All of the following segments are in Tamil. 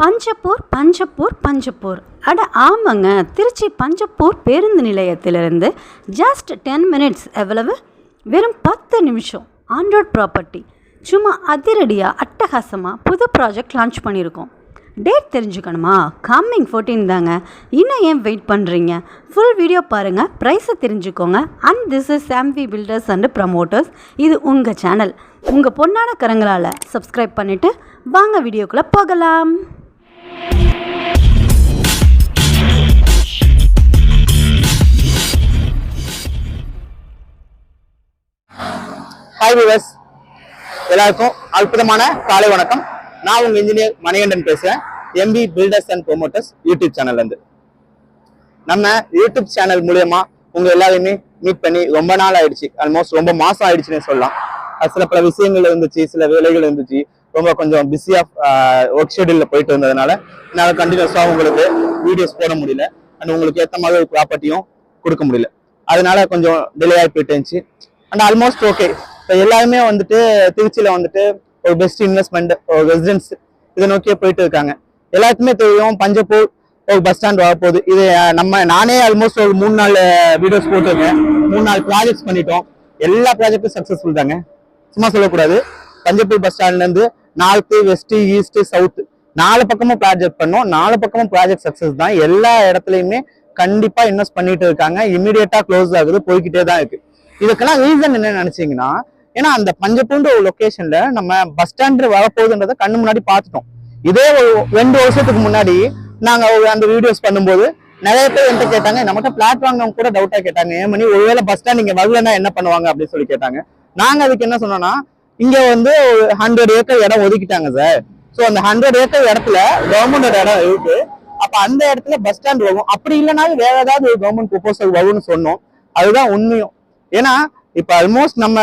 பஞ்சப்பூர் பஞ்சப்பூர் பஞ்சப்பூர். அட ஆமாங்க. திருச்சி பஞ்சப்பூர் பேருந்து நிலையத்திலிருந்து ஜஸ்ட் டென் மினிட்ஸ் எவ்வளவு? வெறும் பத்து நிமிஷம். ஆண்ட்ராய்ட் ப்ராப்பர்ட்டி சும்மா அதிரடியாக அட்டகாசமாக புது ப்ராஜெக்ட் லான்ச் பண்ணியிருக்கோம். டேட் தெரிஞ்சுக்கணுமா? கம்மிங் 14 தாங்க. இன்னும் ஏன் வெயிட் பண்ணுறீங்க ஃபுல் வீடியோ பாருங்கள் ப்ரைஸை தெரிஞ்சுக்கோங்க. And this is Samvi builders and promoters இது உங்கள் சேனல் உங்கள் பொன்னான கரங்களால் சப்ஸ்கிரைப் பண்ணிவிட்டு வாங்க வீடியோக்குள்ளே போகலாம். ஹாய் விவஸ் எல்லாருக்கும் அற்புதமான காலை வணக்கம். நான் உங்க இன்ஜினியர் மணிகண்டன் பேசுறேன். MP builders and promoters YouTube சேனல்ல இருந்து. நம்ம யூடியூப் சேனல் மூலியமா உங்க எல்லாரையுமே மீட் பண்ணி ரொம்ப நாள் ஆயிடுச்சு. ஆல்மோஸ்ட் ரொம்ப மாசம் ஆயிடுச்சுன்னு சொல்லலாம். சில பல விஷயங்கள் இருந்துச்சு சில வேலைகள் இருந்துச்சு. ரொம்ப கொஞ்சம் பிஸியா ஒர்க் ஷெடியூல்ல போயிட்டு இருந்ததுனால என்னால் கண்டினியூஸா உங்களுக்கு வீடியோஸ் போட முடியல. அண்ட் உங்களுக்கு ஏற்ற மாதிரி ஒரு ப்ராப்பர்ட்டியும் கொடுக்க முடியல. அதனால கொஞ்சம் டிலே ஆகி போயிட்டு இருந்துச்சு. அண்ட் ஆல்மோஸ்ட் ஓகே இப்போ எல்லாருமே வந்துட்டு திருச்சியில் வந்துட்டு ஒரு பெஸ்ட் இன்வெஸ்ட்மெண்ட் ஒரு ரெசிடென்ஸ் இதை நோக்கியே போயிட்டு இருக்காங்க. எல்லாருக்குமே தெரியும் பஞ்சப்பூர் ஒரு பஸ் ஸ்டாண்ட் வரப்போகுது. இது நம்ம நானே ஆல்மோஸ்ட் ஒரு மூணு நாள் வீடியோஸ் போட்டிருக்கேன். மூணு நாலு ப்ராஜெக்ட்ஸ் பண்ணிட்டோம். எல்லா ப்ராஜெக்டும் சக்ஸஸ்ஃபுல் தாங்க. சும்மா சொல்லக்கூடாது. பஞ்சப்பூர் பஸ் ஸ்டாண்ட்லேருந்து நார்த்து வெஸ்ட்டு ஈஸ்ட்டு சவுத்து நாலு பக்கமும் ப்ராஜெக்ட் பண்ணோம். நாலு பக்கமும் ப்ராஜெக்ட் சக்ஸஸ் தான். எல்லா இடத்துலையுமே கண்டிப்பாக இன்வெஸ்ட் பண்ணிட்டு இருக்காங்க. இமீடியட்டாக க்ளோஸ் ஆகுது. போய்கிட்டே தான் இருக்கு. இதுக்கெல்லாம் ரீசன் என்ன நினைச்சீங்கன்னா ஏன்னா அந்த பஞ்சப்பூன்ற ஒரு லொக்கேஷன்ல நம்ம பஸ் ஸ்டாண்ட் வரப்போகுதுன்றதை கண்ணு முன்னாடி பார்த்துட்டோம். இதே ஒரு ரெண்டு வருஷத்துக்கு முன்னாடி நாங்க அந்த வீடியோஸ் பண்ணும்போது நிறைய பேர் என்கிட்ட கேட்டாங்க நம்மகிட்ட பிளாட் வாங்கினவங்க கூட டவுட்டா கேட்டாங்க. ஏன் மணி ஒருவேளை பஸ் ஸ்டாண்ட் இங்கே வரலன்னா என்ன பண்ணுவாங்க? அப்படின்னு சொல்லி கேட்டாங்க. நாங்க அதுக்கு என்ன சொன்னோம்னா இங்க வந்து ஒரு ஹண்ட்ரட் ஏக்கர் இடம் ஒதுக்கிட்டாங்க சார் ஸோ அந்த ஹண்ட்ரட் ஏக்கர் இடத்துல கவர்மெண்டோட இடம் இருக்கு. அப்ப அந்த இடத்துல பஸ் ஸ்டாண்ட் வரும். அப்படி இல்லைனாலும் வேற ஏதாவது ஒரு கவர்மெண்ட் ப்ரொபோசல் வரும்னு சொன்னோம். அதுதான் உண்மையும். ஏன்னா இப்ப ஆல்மோஸ்ட் நம்ம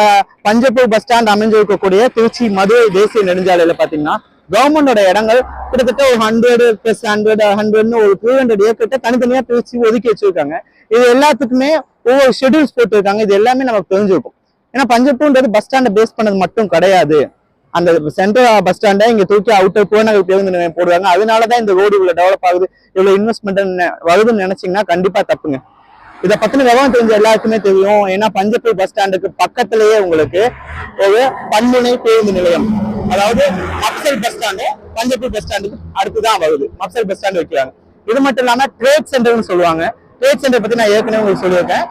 பஞ்சப்பூர் பஸ் ஸ்டாண்ட் அமைஞ்சிருக்கக்கூடிய திருச்சி மதுரை தேசிய நெடுஞ்சாலையில பாத்தீங்கன்னா கவர்மெண்டோட இடங்கள் கிட்டத்தட்ட ஒரு ஹண்ட்ரட் பிளஸ் ஹண்ட்ரட் ஹண்ட்ரட்னு ஒரு டூ ஹண்ட்ரட் ஏக்கர்கிட்ட தனித்தனியா பிரிச்சு ஒதுக்கி வச்சிருக்காங்க. இது எல்லாத்துக்குமே ஒவ்வொரு ஷெட்யூல்ஸ் போட்டிருக்காங்க. இது எல்லாமே நமக்கு தெரிஞ்சிருக்கும். ஏன்னா பஞ்சப்பூர்ன்றது பஸ் ஸ்டாண்டை பேஸ் பண்ணது மட்டும் கிடையாது. அந்த சென்ட்ரல் பஸ் ஸ்டாண்டை இங்க தூக்கி அவுட்டர் புறநகர் பேருந்து நிலையம் போடுவாங்க அதனாலதான் இந்த ரோடு இவ்வளவு டெவலப் ஆகுது. இவ்வளவு இன்வெஸ்ட்மெண்ட் வருதுன்னு நினைச்சீங்கன்னா கண்டிப்பா தப்புங்க. இதை பத்தின விவரம் தெரிஞ்ச எல்லாருக்குமே தெரியும். ஏன்னா பஞ்சப்பூர் பஸ் ஸ்டாண்டுக்கு பக்கத்திலேயே உங்களுக்கு ஒரு பன்முனை பேருந்து நிலையம். அதாவது mofussil bus stand Panchappur bus ஸ்டாண்டுக்கு அடுத்துதான் வருது. மப்சல் பஸ் ஸ்டாண்டு வைக்கிறாங்க இது மட்டும் இல்லாம ட்ரேட் சென்டர்னு சொல்லுவாங்க. ட்ரேட் சென்டர் பத்தி நான் ஏற்கனவே உங்களுக்கு சொல்லியிருக்கேன்.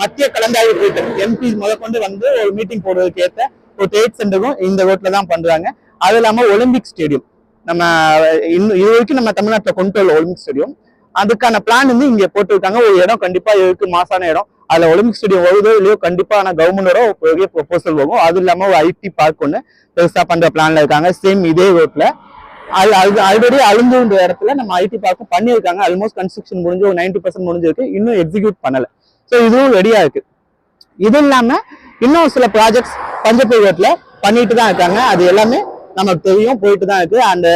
மத்திய கலந்தாய்வு கூட்டம் எம்பி முதற்கொண்டு வந்து ஒரு மீட்டிங் போடுறதுக்கு ஏற்ற ஒரு ட்ரேட் சென்டரும் இந்த ரோட்ல தான் பண்றாங்க. அது இல்லாம ஒலிம்பிக் ஸ்டேடியம் நம்ம இன்னும் இது வரைக்கும் நம்ம தமிழ்நாட்டில் கொண்டு வரல ஒலிம்பிக் ஸ்டேடியம் அதுக்கான பிளான் வந்து இங்க போட்டிருக்காங்க. ஒரு இடம் கண்டிப்பா இருக்கு மாசான இடம்? அதுல ஒலிம்பிக் ஸ்டேடியம் வருதோ இல்லையோ கண்டிப்பா ஆனா கவர்மெண்டோட ஒரு பெரிய ப்ரொபோசல் வரும். அது இல்லாம ஒரு ஐடி பார்க் ஒன்று பெருசா பண்ற பிளான்ல இருக்காங்க. சேம் இதே ரோட்ல அது அது ஆல்ரெடி அழுந்துன்ற இடத்துல நம்ம ஐடி பார்க்கும் பண்ணியிருக்காங்க. ஆல்மோஸ்ட் கன்ஸ்ட்ரக்ஷன் முடிஞ்சு ஒரு நைன்டி பர்சன்ட் முடிஞ்சிருக்கு. இன்னும் எக்ஸிக்யூட் பண்ணல. ஸோ இதுவும் ரெடியா இருக்கு. இது இல்லாம இன்னும் சில ப்ராஜெக்ட்ஸ் பஞ்சப்பூர் ரோட்ல பண்ணிட்டு தான் இருக்காங்க. அது எல்லாமே நமக்கு தெரியும். போயிட்டு தான் இருக்கு. அந்த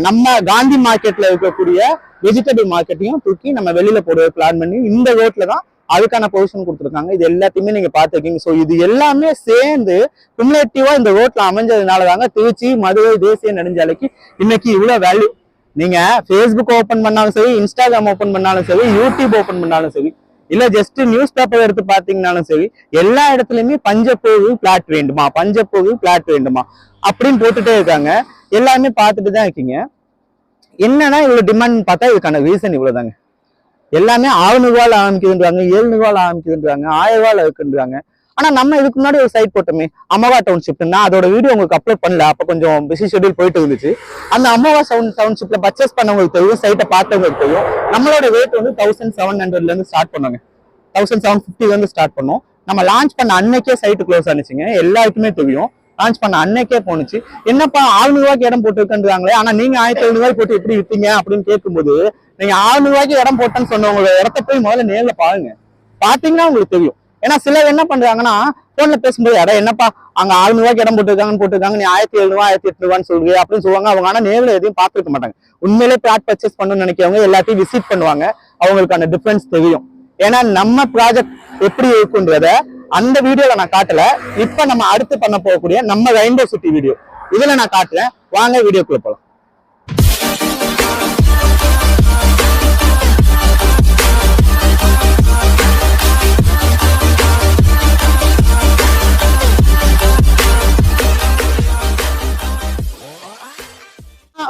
நம்ம காந்தி மார்க்கெட்ல இருக்கக்கூடிய வெஜிடபிள் மார்க்கெட்டையும் தூக்கி நம்ம வெளியில போட பிளான் பண்ணி இந்த ரோட்ல தான் அதுக்கான பொசிஷன் கொடுத்துருக்காங்க. இது எல்லாத்தையுமே நீங்க பார்த்துருக்கீங்க. ஸோ இது எல்லாமே சேர்ந்து குமுலேட்டிவா இந்த ரோட்ல அமைஞ்சதுனால தாங்க திருச்சி மதுரை தேசிய நெடுஞ்சாலைக்கு இன்னைக்கு இவ்வளவு வேல்யூ நீங்க ஃபேஸ்புக் ஓபன் பண்ணாலும் சரி இன்ஸ்டாகிராம் ஓபன் பண்ணாலும் சரி யூடியூப் ஓபன் பண்ணாலும் சரி இல்ல ஜஸ்ட் நியூஸ் பேப்பர் எடுத்து பாத்தீங்கன்னாலும் சரி எல்லா இடத்துலயுமே பஞ்சப்போகு பிளாட் வேண்டுமா? பஞ்சப்போகு பிளாட் வேண்டுமா? அப்படின்னு போட்டுட்டே இருக்காங்க. எல்லாருமே பார்த்துட்டு தான் இருக்கீங்க. என்னன்னா இவ்வளவு டிமாண்ட் பார்த்தா இதுக்கான ரீசன் இவ்வளவுதாங்க. எல்லாமே ஆறுநூறு ரூபாயில ஆரம்பிக்குதுன்றாங்க ஏழுநூறு ரூபாயில ஆரம்பிக்குதுன்றாங்க ஆயிரம் ரூபாயில இருக்குன்றாங்க. ஆனா நம்ம இதுக்கு முன்னாடி ஒரு சைட் போட்டோமே அம்மாவா டவுன்ஷிப் நான் அதோட வீடியோ உங்களுக்கு அப்லோட் பண்ணல அப்ப கொஞ்சம் பிஸி ஷெடியூல் போயிட்டு இருந்துச்சு. அந்த அம்மாவா சவுண்ட் டவுன்ஷிப்ல பர்ச்சேஸ் பண்ணவங்களுக்கு தெரியும் சைட்டை பார்த்தவங்களுக்கு தெரியும். நம்மளோட ரேட் வந்து தௌசண்ட் செவன் ஹண்ட்ரட்ல இருந்து ஸ்டார்ட் பண்ணாங்க தௌசண்ட் செவன் ஃபிஃப்டில இருந்து ஸ்டார்ட் பண்ணோம் நம்ம லான்ச் பண்ண அன்னைக்கே சைட்டு க்ளோஸ் ஆனிச்சுங்க. எல்லாருக்குமே தெரியும். லான்ச் பண்ண அன்னைக்கே போனுச்சு என்னப்பா ஆறுநூறு இடம் போட்டுருக்கன்றாங்களே. ஆனா நீங்க ஆயிரத்தி ஐநூறுவாய்க்கு போட்டு எப்படி வித்தீங்க அப்படின்னு கேட்கும்போது நீங்க ஆறுநூறுவாய்க்கு இடம் போட்டேன்னு சொன்னவங்க இடத்த போய் முதல்ல நேரில் பாருங்க. பாத்தீங்கன்னா உங்களுக்கு தெரியும். ஏன்னா சிலர் என்ன பண்றாங்கன்னா போன்ல பேசும்போது இடம் என்னப்பா? அங்க ஆறுநூறு ரூபாய்க்கு இடம் போட்டுருக்காங்கன்னு போட்டுருக்காங்க. நீ ஆயிரத்தி எழுநூறு ஆயிரத்தி எட்நூறுவான்னு சொல்றீங்க அப்படின்னு சொல்லுவாங்க. அவங்க ஆனா நேரில் எதையும் பார்த்துருக்க மாட்டாங்க. உண்மையிலே பிளாட் பர்ச்சேஸ் பண்ணணும்னு நினைக்கிறவங்க எல்லாத்தையும் விசிட் பண்ணுவாங்க. அவங்களுக்கான டிஃபரன்ஸ் தெரியும். ஏன்னா நம்ம ப்ராஜெக்ட் எப்படி இருக்குன்றத அந்த வீடியோல நான் காட்டல. இப்ப நம்ம அடுத்து பண்ண போகக்கூடிய நம்ம ரெயின்போ சிட்டி வீடியோ இதுல நான் காட்டுறேன். வாங்க வீடியோக்குள்ள போலாம்.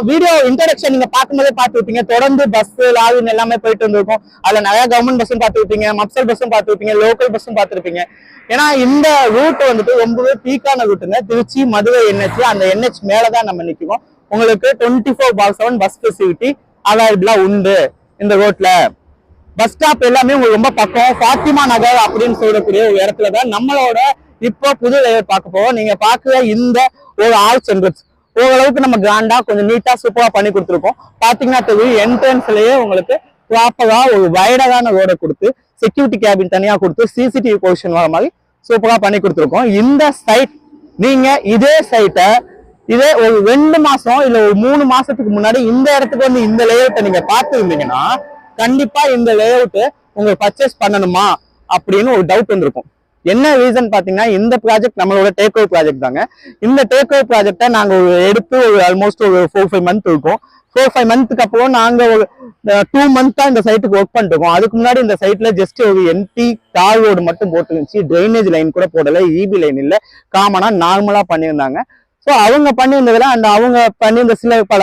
வீடியோ இன்ட்ரடக்ஷன் நீங்க பார்க்கும்போதே பார்த்துருப்பீங்க தொடர்ந்து பஸ் லாரின்னு எல்லாமே போயிட்டு இருந்திருக்கும் அதுல நிறைய கவர்மெண்ட் பஸ்ஸும் பார்த்துருப்பீங்க மப்சல் பஸ்ஸும் பார்த்துருப்பீங்க லோக்கல் பஸ்ஸும் பார்த்துருப்பீங்க. ஏன்னா இந்த ரூட் வந்துட்டு ரொம்பவே பீக்கான ரூட்டுங்க திருச்சி மதுரை என்ஹெச் அந்த என்ஹெச் மேலதான் நம்ம நிற்கிறோம் உங்களுக்கு twenty four by seven bus facility அவைலபிளா உண்டு இந்த ரோட்ல பஸ் ஸ்டாப் எல்லாமே உங்களுக்கு ரொம்ப பக்கம். ஃபாத்திமா நகர் அப்படின்னு சொல்லக்கூடிய ஒரு இடத்துல தான் நம்மளோட இப்போ புது லேயர் பார்க்க போவோம் நீங்க பார்க்குற இந்த ஒரு ஆல் என்ட்ரன்ஸ் ஓரளவுக்கு நம்ம கிராண்டா கொஞ்சம் நீட்டா சூப்பரா பண்ணி கொடுத்துருக்கோம். பாத்தீங்கன்னா தெரியும் என்ட்ரன்ஸ்லயே உங்களுக்கு ப்ராப்பரா ஒரு வைடரான ரோடை கொடுத்து செக்யூரிட்டி கேபின் தனியா கொடுத்து சிசிடிவி பொசிஷன் வர மாதிரி சூப்பரா பண்ணி கொடுத்துருக்கோம். இந்த சைட் நீங்க இதே சைட்டை இதே ஒரு ரெண்டு மாசம் இல்ல ஒரு மூணு மாசத்துக்கு முன்னாடி இந்த இடத்துக்கு வந்து இந்த லேஅவுட்டை நீங்க பார்த்துருந்தீங்கன்னா கண்டிப்பா இந்த லேஅவுட் உங்களுக்கு பர்ச்சேஸ் பண்ணணுமா அப்படின்னு ஒரு டவுட் வந்திருக்கும். என்ன ரீசன் பார்த்தீங்கன்னா இந்த ப்ராஜெக்ட் நம்மளோட டேக் ஓவர் ப்ராஜெக்ட் தாங்க. இந்த டேக் ஓவர் ப்ராஜெக்டை நாங்கள் ஒரு எடுத்து ஒரு ஆல்மோஸ்ட் ஒரு ஃபோர் ஃபைவ் மந்த் இருக்கும். ஃபோர் ஃபைவ் மந்த்துக்கு அப்புறம் நாங்கள் ஒரு டூ மந்த்தாக இந்த சைட்டுக்கு ஒர்க் பண்ணிருக்கோம் அதுக்கு முன்னாடி இந்த சைட்ல ஜஸ்ட் ஒரு எம்டி தார் ரோடு மட்டும் போட்டுருந்துச்சு. ட்ரைனேஜ் லைன் கூட போடலை. இபி லைன் இல்லை. காமனாக நார்மலாக பண்ணியிருந்தாங்க. ஸோ அவங்க பண்ணியிருந்ததுல அந்த அவங்க பண்ணியிருந்த சில பல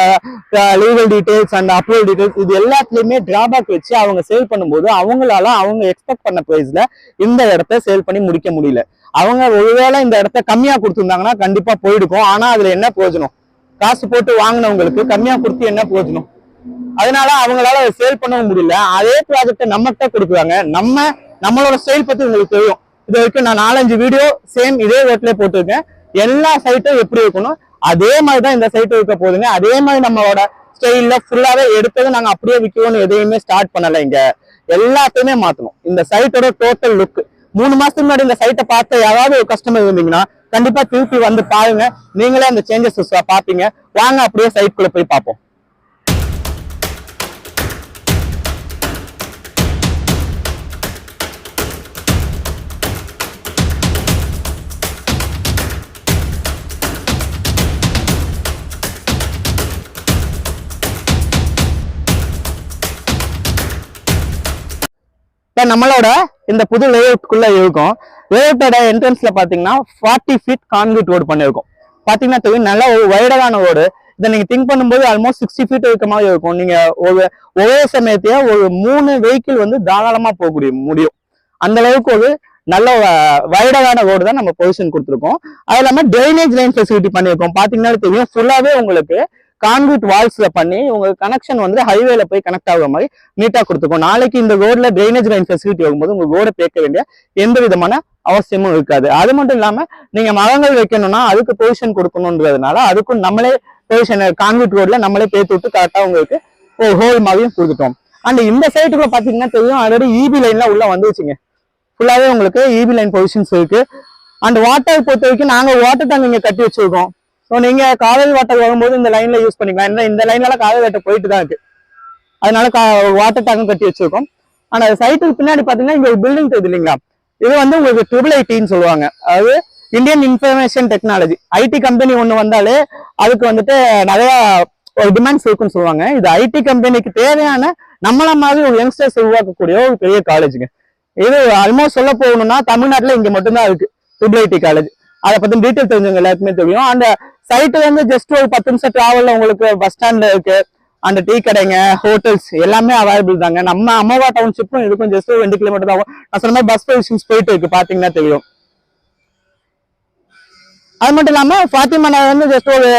legal details and approval details இது எல்லாத்துலேயுமே டிராபேக் வச்சு அவங்க சேல் பண்ணும்போது அவங்களால அவங்க எக்ஸ்பெக்ட் பண்ண ப்ரைஸில் இந்த இடத்த சேல் பண்ணி முடிக்க முடியல. அவங்க ஒருவேளை இந்த இடத்த கம்மியாக கொடுத்துருந்தாங்கன்னா கண்டிப்பாக போயிடுக்கும். ஆனால் அதில் என்ன பிரயோஜனம்? காசு போட்டு வாங்கினவங்களுக்கு கம்மியாக கொடுத்து என்ன பிரயோஜனம்? அதனால அவங்களால அதை சேல் பண்ணவும் முடியல. அதே ப்ராஜெக்டை நம்மகிட்ட கொடுக்குறாங்க. நம்ம நம்மளோட ஸ்டைல் பத்தி உங்களுக்கு தெரியும். இது வரைக்கும் நான் நாலஞ்சு வீடியோ சேம் இதே ரேட்லேயே போட்டிருக்கேன். எல்லா சைட்டும் எப்படி இருக்கணும்? அதே மாதிரி தான் இந்த சைட்டு இருக்க போகுதுங்க. அதே மாதிரி நம்மளோட ஸ்டைலில் ஃபுல்லாவே எடுத்தது நாங்க அப்படியே விற்கணும்னு எதையுமே ஸ்டார்ட் பண்ணல இங்க. எல்லாத்தையுமே மாத்தணும். இந்த சைட்டோட டோட்டல் லுக் மூணு மாசத்துக்கு முன்னாடி இந்த சைட்டை பார்த்த யாராவது ஒரு கஸ்டமர் இருந்தீங்கன்னா கண்டிப்பா திருப்பி வந்து பாருங்க. நீங்களே அந்த சேஞ்சஸ் பாப்பீங்க. வாங்க அப்படியே சைட்குள்ள போய் பார்ப்போம். இப்போ நம்மளோட இந்த புது லேஅவுட்குள்ளே இருக்கும். லேஅவுட்டோட என்ட்ரன்ஸில் பார்த்தீங்கன்னா ஃபார்ட்டி ஃபீட் கான்கிரீட் ரோடு பண்ணியிருக்கோம் பார்த்தீங்கன்னா தெரியும் நல்ல ஒரு வைடரான ரோடு இதை நீங்கள் திங்க் பண்ணும்போது ஆல்மோஸ்ட் சிக்ஸ்டி ஃபீட் இருக்க மாதிரி இருக்கும். நீங்கள் ஒரு ஒரே சமயத்தையே ஒரு மூணு வெஹிக்கிள் வந்து தாராளமாக போகக்கூடிய முடியும். அந்த அளவுக்கு ஒரு நல்ல வைடரான ரோடு தான் நம்ம பொசிஷன் கொடுத்துருக்கோம். அது இல்லாமல் ட்ரைனேஜ் லைன் ஃபெசிலிட்டி பண்ணியிருக்கோம் பார்த்தீங்கன்னா தெரியும் ஃபுல்லாகவே உங்களுக்கு கான்கிரீட் வால்ஸ்ல பண்ணி உங்க கனெக்ஷன் வந்து ஹைவேல போய் கனெக்ட் ஆகுற மாதிரி நீட்டா கொடுத்துருக்கோம் நாளைக்கு இந்த ரோட்ல ட்ரைனேஜ் லைன் ஃபெசிலிட்டி வரும்போது உங்க ரோட பேக்க வேண்டிய எந்த விதமான அவசியமும் இருக்காது. அது மட்டும் இல்லாம நீங்க மரங்கள் வைக்கணும்னா அதுக்கு பொசிஷன் கொடுக்கணுன்றதுனால அதுக்கும் நம்மளே பொசிஷன் கான்கிரீட் ரோட்ல நம்மளே பேத்து விட்டு கரெக்டா உங்களுக்கு ஒரு ஹோல் மாதிரியும் கொடுத்துட்டோம். அண்ட் இந்த சைட்டுக்குள்ள பாத்தீங்கன்னா தெரியும் ஆல்ரெடி இபி லைன்லாம் உள்ள வந்துச்சுங்க ஃபுல்லாவே உங்களுக்கு இபி லைன் பொசிஷன்ஸ் இருக்கு. அண்ட் வாட்டர் பொறுத்த வரைக்கும் நாங்க வாட்டர் டேங்க் இங்க கட்டி வச்சிருக்கோம். ஸோ நீங்க காவேரி வாட்டர் வரும்போது இந்த லைன்ல யூஸ் பண்ணிக்கலாம். ஏன்னா இந்த லைன்ல காவேரி வாட்டர் போயிட்டு தான் இருக்கு. அதனால வாட்டர் டேங்கும் கட்டி வச்சிருக்கோம். ஆனா சைட்டுக்கு பின்னாடி பாத்தீங்கன்னா இங்க ஒரு பில்டிங் தெரியுது இல்லைங்களா? இது வந்து உங்களுக்கு ட்ரிபிள் ஐடின்னு சொல்லுவாங்க. அதாவது Indian information technology IT company ஒன்று வந்தாலே அதுக்கு வந்துட்டு நிறைய ஒரு டிமாண்ட்ஸ் இருக்குன்னு சொல்லுவாங்க. இது ஐடி கம்பெனிக்கு தேவையான நம்மள மாதிரி ஒரு யங்ஸ்டர்ஸ் உருவாக்கக்கூடிய ஒரு பெரிய காலேஜுங்க இது ஆல்மோஸ்ட் சொல்ல போகணும்னா தமிழ்நாட்டில் இங்கே மட்டும்தான் இருக்கு. ட்ரிபிள் ஐடி காலேஜ் அதை பத்தி டீட்டெயில் தெரிஞ்சவங்க எல்லாருக்குமே தெரியும். அந்த சைட்டு வந்து ஜஸ்ட் ஒரு பத்து நிமிஷம் டிராவல்ல உங்களுக்கு பஸ் ஸ்டாண்ட்ல இருக்கு. அந்த டீ கடைங்க ஹோட்டல்ஸ் எல்லாமே அவைலபிள் தாங்க. நம்ம அம்மாவா டவுன்ஷிப்பும் இருக்கும் ஜஸ்ட் ஒரு ரெண்டு கிலோமீட்டர் தான் ஆகும். நான் சொன்ன மாதிரி பஸ் பொசிஷன்ஸ் போயிட்டு இருக்கு. பாத்தீங்கன்னா தெரியும். அது மட்டும் இல்லாம ஃபாத்திமா நகர் வந்து ஜஸ்ட் ஒரு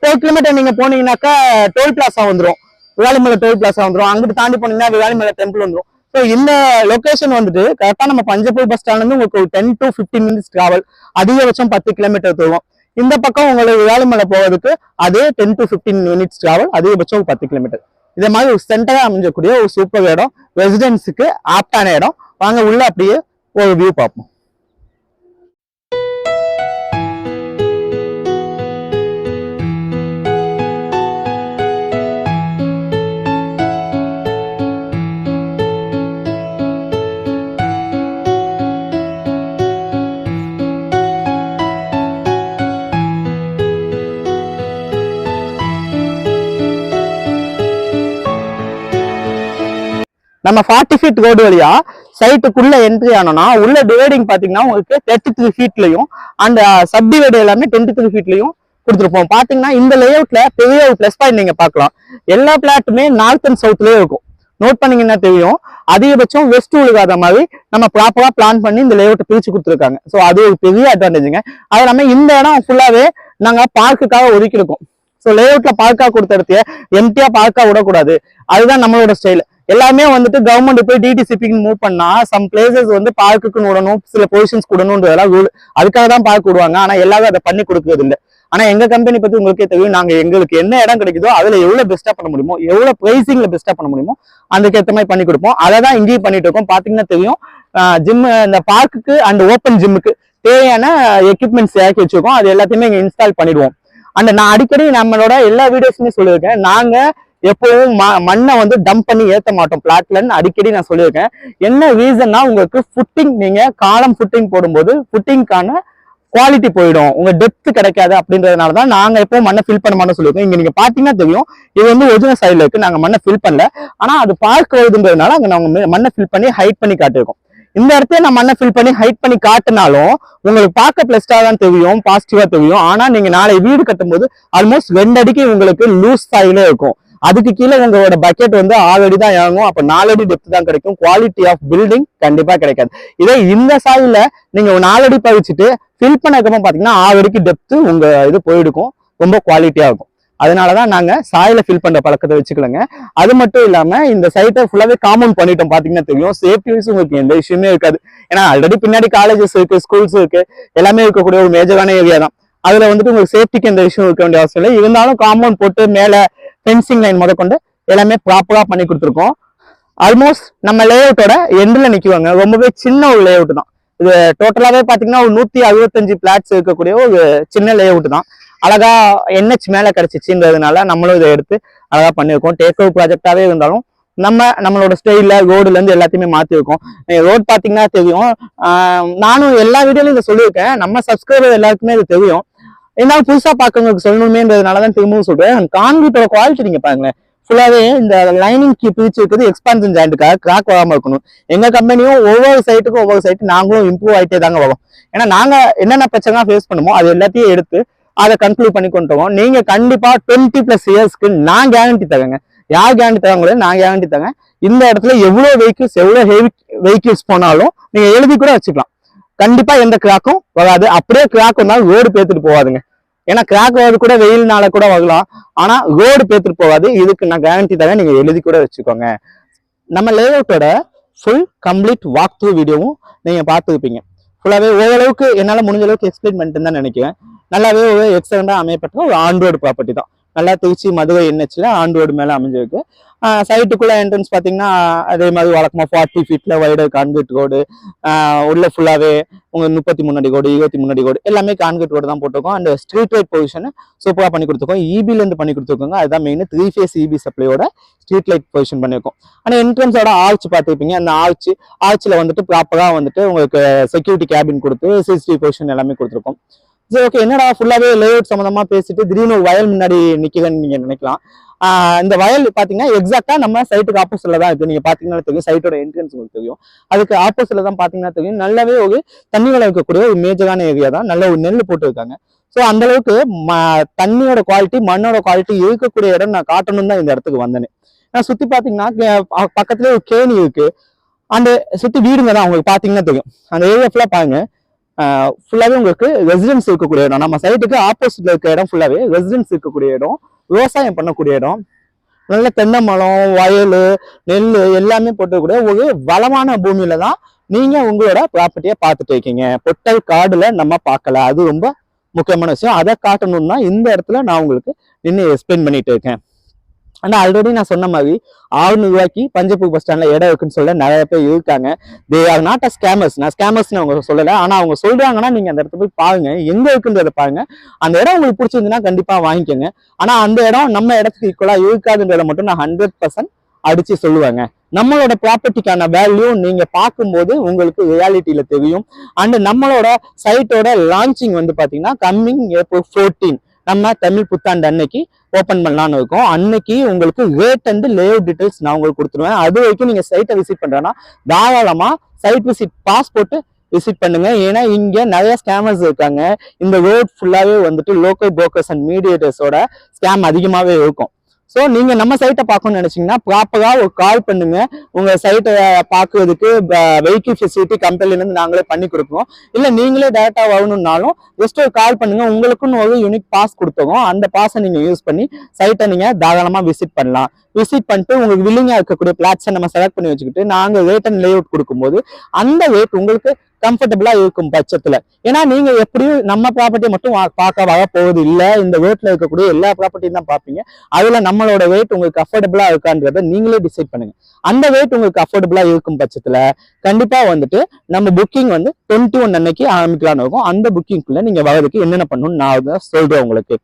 ஃபோர் கிலோமீட்டர் நீங்க போனீங்கன்னாக்கா டோல் பிளாசா வந்துரும். விராலிமலை டோல் பிளாசா வந்துரும். அங்கிட்டு தாண்டி போனீங்கன்னா விராலிமலை டெம்பிள் வந்துடும் ஸோ இந்த லொகேஷன் வந்துட்டு கரெக்டாக நம்ம பஞ்சப்பூர் பஸ் ஸ்டாண்ட்ல இருந்து உங்களுக்கு ஒரு ten to fifteen minutes travel அதிகபட்சம் பத்து கிலோமீட்டர் தூரம். இந்த பக்கம் உங்களுக்கு வேலுமலை போகிறதுக்கு அதே ten to fifteen minutes travel அதிகபட்சம் ஒரு பத்து கிலோமீட்டர் இதே மாதிரி ஒரு சென்டராக அமைஞ்சக்கூடிய ஒரு சூப்பர் இடம் ரெசிடென்ஸுக்கு ஆப்டான இடம். வாங்க உள்ள அப்படியே ஒரு வியூ பார்ப்போம். நம்ம ஃபார்ட்டி ஃபீட் ரோடு வழியா சைட்டுக்குள்ள என்ட்ரி ஆனோம்னா உள்ள டிவைடிங் பாத்தீங்கன்னா உங்களுக்கு தேர்ட்டி த்ரீ ஃபீட்லயும் அந்த சப் டிவைடு எல்லாமே டுவெண்ட்டி த்ரீ ஃபீட்லயும் கொடுத்துருப்போம். பாத்தீங்கன்னா இந்த லேஅவுட்ல பெரிய ஒரு ப்ளஸ் பாயிண்ட் நீங்க பார்க்கலாம். எல்லா பிளாட்டுமே நார்த் அண்ட் சவுத்லயே இருக்கும். நோட் பண்ணீங்கன்னா தெரியும்? அதிகபட்சம் வெஸ்ட் உழுகாத மாதிரி நம்ம ப்ராப்பரா பிளான் பண்ணி இந்த லேஅவுட்டை பிரிச்சு கொடுத்துருக்காங்க. ஸோ அது ஒரு பெரிய அட்வான்டேஜுங்க அது இல்லாம இந்த இடம் ஃபுல்லாவே நாங்க பார்க்குக்காக ஒதுக்கியிருக்கோம் ஸோ லேஅவுட்ல பார்க்கா கொடுத்த இடத்தைய எம்டியா பார்க்கா விடக்கூடாது. அதுதான் நம்மளோட ஸ்டைல் எல்லாமே வந்துட்டு கவர்மெண்ட் போய் டிடிசிபிக்கு மூவ் பண்ணா சம் பிளேசஸ் வந்து பார்க்குக்கு விடணும் சில பொசிஷன்ஸ் கொடுணுன்றதெல்லாம் ரூல் அதுக்காக தான் பார்க்க விடுவாங்க. ஆனா எல்லாரும் அதை பண்ணி கொடுக்கறது இல்லை. ஆனா எங்க கம்பெனி பத்தி உங்களுக்கே தெரியும். நாங்க எங்களுக்கு என்ன இடம் கிடைக்குதோ அதுல எவ்வளவு பெஸ்டா பண்ண முடியுமோ எவ்வளவு பிரைசிங்ல பெஸ்டா பண்ண முடியுமோ அதுக்கேற்ற மாதிரி பண்ணி கொடுப்போம். அதை தான் இங்கேயும் பண்ணிட்டு இருக்கோம். பாத்தீங்கன்னா தெரியும் ஜிம் இந்த பார்க்குக்கு அண்ட் ஓப்பன் ஜிம்முக்கு தேவையான எக்யூப்மெண்ட்ஸ் இறக்கி வச்சிருக்கோம். அது எல்லாத்தையுமே இங்க இன்ஸ்டால் பண்ணிடுவோம். அண்ட் நான் அடிக்கடி நம்மளோட எல்லா வீடியோஸுமே சொல்லியிருக்கேன். நாங்க எப்பவும் ம- மண்ணை வந்து டம்ப் பண்ணி ஏத்த மாட்டோம். பிளாட்லன்னு அடிக்கடி நான் சொல்லியிருக்கேன். என்ன ரீசன்னா உங்களுக்கு ஃபுட்டிங் நீங்க காலம் ஃபுட்டிங் போடும்போது ஃபுட்டிங்க்கான குவாலிட்டி போயிடும். உங்க டெப்த் கிடைக்காது அப்படின்றதுனால தான் நாங்க எப்பவும் மண்ணை ஃபில் பண்ண மாட்டோம் சொல்லியிருக்கோம். இங்க நீங்க பாத்தீங்கன்னா தெரியும் இது வந்து ஒரிஜினல் சைடுல இருக்கு. நாங்க மண்ணை ஃபில் பண்ணல. ஆனா அது பார்க்க வருதுன்றதுனால அங்க நாங்க மண்ணை ஃபில் பண்ணி ஹைட் பண்ணி காட்டியிருக்கோம். இந்த இடத்தையும் நான் மண்ணை ஃபில் பண்ணி ஹைட் பண்ணி காட்டினாலும் உங்களுக்கு பார்க்க பிளஸ்டா தான் தெரியும் பாசிட்டிவா தெரியும். ஆனா நீங்க நாளை வீடு கட்டும்போது ஆல்மோஸ்ட் ரெண்டு அடிக்கு உங்களுக்கு லூஸ் சாயிலே இருக்கும். அதுக்கு கீழே உங்களோட பக்கெட் வந்து ஆறு அடி தான் இறங்கும். அப்ப நாலு அடி டெப்த் தான் கிடைக்கும். குவாலிட்டி ஆஃப் பில்டிங் கண்டிப்பா கிடைக்காது. இதே இந்த சாயில நீங்க நாலடி நாலு அடி பறிச்சுட்டு ஃபில் பண்ணக்கப்புறம் பாத்தீங்கன்னா ஆறு அடிக்கு உங்கள் உங்க இது போயிடுக்கும் ரொம்ப குவாலிட்டியா இருக்கும். அதனாலதான் நாங்க சாயில ஃபில் பண்ற பழக்கத்தை வச்சுக்கலங்க. அது மட்டும் இல்லாம இந்த சைட்டை ஃபுல்லாவே காம்பவுண்ட் பண்ணிட்டோம். பாத்தீங்கன்னா தெரியும். சேஃப்டி வைஸ் உங்களுக்கு எந்த விஷயமே இருக்காது. ஏன்னா ஆல்ரெடி பின்னாடி காலேஜஸ் இருக்கு ஸ்கூல்ஸ் இருக்கு. எல்லாமே இருக்கக்கூடிய ஒரு மேஜரான ஏரியா தான். அதுல வந்துட்டு உங்களுக்கு சேஃப்டிக்கு எந்த விஷயம் இருக்க வேண்டிய அவசியம் இல்லை. இருந்தாலும் காம்பவுண்ட் போட்டு மேல ஃபென்சிங் லைன் முதற்கொண்டு எல்லாமே ப்ராப்பரா பண்ணி கொடுத்துருக்கோம். ஆல்மோஸ்ட் நம்ம லேஅவுட்டோட எண்டில் நிக்குவாங்க. ரொம்பவே சின்ன ஒரு லே அவுட் தான். இது டோட்டலாவே பாத்தீங்கன்னா ஒரு நூத்தி அறுபத்தஞ்சு பிளாட்ஸ் இருக்கக்கூடிய ஒரு சின்ன லேஅவுட் தான். அழகா என்ஹெச் மேல கிடைச்சிச்சுன்றதுனால நம்மளும் இதை எடுத்து அழகா பண்ணியிருக்கோம். டேக் ஓவர் ப்ராஜெக்டாவே இருந்தாலும் நம்ம நம்மளோட ஸ்டைல ரோடுல இருந்து எல்லாத்தையுமே மாத்திருக்கோம் ரோட் பாத்தீங்கன்னா தெரியும். நானும் எல்லா வீடியோலையும் இதை சொல்லியிருக்கேன். நம்ம சப்ஸ்கிரைபர் எல்லாருக்குமே இது தெரியும். இருந்தாலும் புதுசா பார்க்கறவங்களுக்கு சொல்லணுமேன்றதுனால தான் திரும்பவும் சொல்றேன். கான்கிரீட்டோட குவாலிட்டி நீங்க பாருங்களேன். ஃபுல்லாவே இந்த லைனிங் பிரிச்சு இருக்கிறது எக்ஸ்பான்ஷன் ஜாயிண்ட்டுக்காக கிராக் வராமல் இருக்கணும். எங்க கம்பெனியும் ஒவ்வொரு சைட்டுக்கும் ஒவ்வொரு சைட்டு நாங்களும் இம்ப்ரூவ் ஆகிட்டே தாங்க வரும். ஏன்னா நாங்க என்னென்ன பிரச்சனை ஃபேஸ் பண்ணுமோ அது எல்லாத்தையும் எடுத்து அதை கன்க்ளூட் பண்ணி கொண்டு வரோம். நீங்க கண்டிப்பா டுவெண்ட்டி பிளஸ் இயர்ஸ்க்கு நான் கேரண்டி தரேங்க. யார் கேரண்டி தராங்களோ நான் கேரண்டி தரேன். இந்த இடத்துல எவ்வளவு வெஹிக்கிள்ஸ் எவ்வளவு ஹெவி வெஹிக்கிள்ஸ் போனாலும் நீங்க எழுதி கூட வச்சுக்கலாம். கண்டிப்பா எந்த கிராக்கும் வராது. அப்படியே கிராக் வந்தாலும் ரோடு பேத்துட்டு போகாதுங்க ஏன்னா கிராக் வர்றது கூட வெயில்னால கூட வரலாம். ஆனா ரோடு பேத்துட்டு போகாது. இதுக்கு நான் கேரண்டி தரேன். நீங்க எழுதி கூட வச்சுக்கோங்க. நம்ம லேஅவுட்டோட ஃபுல் கம்ப்ளீட் வாக் த்ரூ வீடியோவும் நீங்க பார்த்துருப்பீங்க. ஃபுல்லாகவே ஓரளவுக்கு என்னால் முடிஞ்ச அளவுக்கு எக்ஸ்பிளைன் பண்ணிட்டு தான் நினைக்கிறேன். நல்லாவே ஒரு எக்ஸலண்டாக அமையப்பட்ட ஒரு ஆண்ட்ராய்டு ப்ராப்பர்ட்டி தான். நல்லா திருச்சி மதுரை என்ஹெச்ல ஆண்ட்ராய்டு மேலே அமைஞ்சிருக்கு. சைட்டுக்குள்ள என்ட்ரன்ஸ் பார்த்தீங்கன்னா அதே மாதிரி வழக்கமாக ஃபார்ட்டி ஃபீட்டில் வைடு கான்கிரீட் கோடு உள்ள ஃபுல்லாகவே உங்கள் முப்பத்தி மூணு அடி கோடு இருபத்தி மூணு அடி கோடு எல்லாமே கான்கிரீட் கோடு தான் போட்டிருக்கோம். அண்ட் ஸ்ட்ரீட் லைட் பொசிஷன் சூப்பராக பண்ணி கொடுத்துருக்கோம். இபிலேருந்து பண்ணி கொடுத்துருக்கோங்க. அதுதான் மெயின் த்ரீ ஃபேஸ் இபி சப்ளையோட ஸ்ட்ரீட் லைட் பொசிஷன் பண்ணியிருக்கோம் ஆனால் என்ட்ரன்ஸோட ஆர்ச் பார்த்துருப்பீங்க அந்த ஆர்ச் ஆர்ச்சில் வந்துட்டு ப்ராப்பராக வந்துட்டு உங்களுக்கு செக்யூரிட்டி கேபின் கொடுத்து சிசிடிவி பொசிஷன் எல்லாமே கொடுத்துருக்கோம். சரி ஓகே என்னடா ஃபுல்லாகவே லேஅவுட் சம்மந்தமாக பேசிட்டு திடீர்னு ஒரு வயல் முன்னாடி நிற்கிறேன்னு நீங்கள் நினைக்கலாம். இந்த வயல் பாத்தீங்கன்னா எக்ஸாக்டா நம்ம சைட்டுக்கு ஆப்போசிட்ல தான் இருக்கு. நீங்க பாத்தீங்கன்னா தெரியும் சைட்டோட என்ட்ரன்ஸ் உங்களுக்கு தெரியும். அதுக்கு ஆப்போசிட்ல தான் பாத்தீங்கன்னா தெரியும். நல்லாவே ஒரு தண்ணி வளம் இருக்கக்கூடிய ஒரு மேஜரான ஏரியா தான். நல்ல ஒரு நெல் போட்டுருக்காங்க. ஸோ அந்த அளவுக்கு ம- தண்ணியோட குவாலிட்டி மண்ணோட குவாலிட்டி இருக்கக்கூடிய இடம் நான் காட்டணும் தான் இந்த இடத்துக்கு வந்தேன். நான் சுத்தி பாத்தீங்கன்னா பக்கத்துலேயே ஒரு கேணி இருக்கு. அந்த சுத்தி வீடுங்க தான் உங்களுக்கு பாத்தீங்கன்னா தெரியும். அந்த ஏரியா ஃபுல்லா பாருங்க. ஃபுல்லாவே உங்களுக்கு ரெசிடென்ஸ் இருக்கக்கூடிய இடம். நம்ம சைட்டுக்கு ஆப்போசிட்ல இருக்க இடம் ஃபுல்லாவே ரெசிடென்ஸ் இருக்கக்கூடிய இடம். விவசாயம் பண்ணக்கூடிய இடம். நல்ல தென்னை மரம் வயல் நெல் எல்லாமே போட்டுக்கூடிய ஒரு வளமான பூமியில தான் நீங்க உங்களோட ப்ராப்பர்ட்டியை பார்த்துட்டு இருக்கீங்க. பொட்டல் காடுல நம்ம பார்க்கல. அது ரொம்ப முக்கியமான விஷயம். அதை காட்டணும்னா இந்த இடத்துல நான் உங்களுக்கு நின்று எக்ஸ்பிளைன் பண்ணிட்டு இருக்கேன். ஆனால் ஆல்ரெடி நான் சொன்ன மாதிரி ஆறுநூறுவாய்க்கு பஞ்சப்பூர் பஸ் ஸ்டாண்டில் இடம் இருக்குன்னு சொல்ல நிறைய பேர் இருக்காங்க. They are not a scammers non ஸ்கேமர்ஸ்னு அவங்க சொல்லலை. ஆனால் அவங்க சொல்கிறாங்கன்னா நீங்கள் அந்த இடத்துல போய் பாருங்க. எங்கே இருக்குன்றத பாருங்க. அந்த இடம் உங்களுக்கு பிடிச்சிருந்துன்னா கண்டிப்பாக வாங்கிக்கோங்க. ஆனால் அந்த இடம் நம்ம இடத்துக்கு ஈக்குவலாக இருக்காதுன்றத மட்டும் நான் ஹண்ட்ரட் பர்சன்ட் அடித்து சொல்லுவாங்க. நம்மளோட ப்ராப்பர்ட்டிக்கான வேல்யூ நீங்க பார்க்கும்போது உங்களுக்கு ரியாலிட்டியில தெரியும். அண்ட் நம்மளோட சைட்டோட லான்ச்சிங் வந்து பாத்தீங்கன்னா கம்மிங் ஏப்ரல் ஃபோர்டீன் நம்ம தமிழ் புத்தாண்டு அன்னைக்கு ஓப்பன் பண்ணலாம்னு இருக்கோம். அன்னைக்கு உங்களுக்கு ரேட் அண்ட் லேஅவுட் டீடைல்ஸ் நான் உங்களுக்கு கொடுத்துருவேன். அது வரைக்கும் நீங்க சைட்டை விசிட் பண்றேன்னா தாராளமா சைட் விசிட் பாஸ் போட்டு விசிட் பண்ணுங்க. ஏன்னா இங்க நிறைய ஸ்கேமர்ஸ் இருக்காங்க. இந்த ரோட் ஃபுல்லாவே வந்துட்டு லோக்கல் புரோக்கர்ஸ் அண்ட் மீடியேட்டர்ஸோட ஸ்கேம் அதிகமாவே இருக்கும். ஸோ நீங்கள் நம்ம சைட்டை பார்க்கணும்னு நினச்சிங்கன்னா ப்ராப்பராக ஒரு கால் பண்ணுங்க. உங்கள் சைட்டை பார்க்குறதுக்கு வெஹிக்கிள் ஃபெசிலிட்டி கம்பெனிலேருந்து நாங்களே பண்ணி கொடுப்போம். இல்லை நீங்களே டேரெக்டாக வரணும்னாலும் ஜஸ்ட் ஒரு கால் பண்ணுங்கள் உங்களுக்குன்னு ஒரு யூனிக் பாஸ் கொடுத்துருவோம் அந்த பாஸை நீங்கள் யூஸ் பண்ணி சைட்டை நீங்கள் தாராளமாக விசிட் பண்ணலாம். விசிட் பண்ணிட்டு உங்களுக்கு வில்லிங்காக இருக்கக்கூடிய பிளாட்ஸை நம்ம செலக்ட் பண்ணி வச்சுக்கிட்டு நாங்கள் ரேட் அண்ட் லே அவுட் கொடுக்கும்போது அந்த ரேட் உங்களுக்கு கம்ஃபர்டபுளா இருக்கும் பட்சத்துல. ஏன்னா நீங்க எப்படியும் நம்ம ப்ராப்பர்ட்டியை மட்டும் பார்க்க வர போவது இல்ல. இந்த ரோட்ல இருக்கக்கூடிய எல்லா ப்ராப்பர்ட்டியும் தான் பார்ப்பீங்க. அதுல நம்மளோட வெயிட் உங்களுக்கு அஃபோர்டபுளா இருக்கான்றத நீங்களே டிசைட் பண்ணுங்க. அந்த வெயிட் உங்களுக்கு அஃபோர்டபுளா இருக்கும் பட்சத்துல கண்டிப்பா வந்துட்டு நம்ம புக்கிங் வந்து டுவெண்ட்டி ஒன் அன்னைக்கு ஆரம்பிக்கலாம்னு இருக்கும். அந்த புக்கிங்குள்ள நீங்க வரதுக்கு என்னென்ன பண்ணணும்னு நான் சொல்றேன் உங்களுக்கு.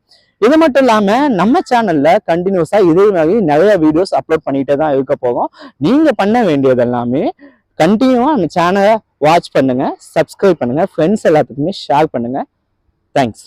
இது மட்டும் இல்லாம நம்ம சேனல்ல கண்டினியூஸா இதே மாதிரி நிறைய வீடியோஸ் அப்லோட் பண்ணிட்டே தான் இருக்க போகும் நீங்க பண்ண வேண்டியது எல்லாமே கண்டினியூவாக அந்த சேனலை வாட்ச் பண்ணுங்கள் சப்ஸ்கிரைப் பண்ணுங்கள் ஃப்ரெண்ட்ஸ் எல்லாத்துக்குமே ஷேர் பண்ணுங்கள் தேங்க்ஸ்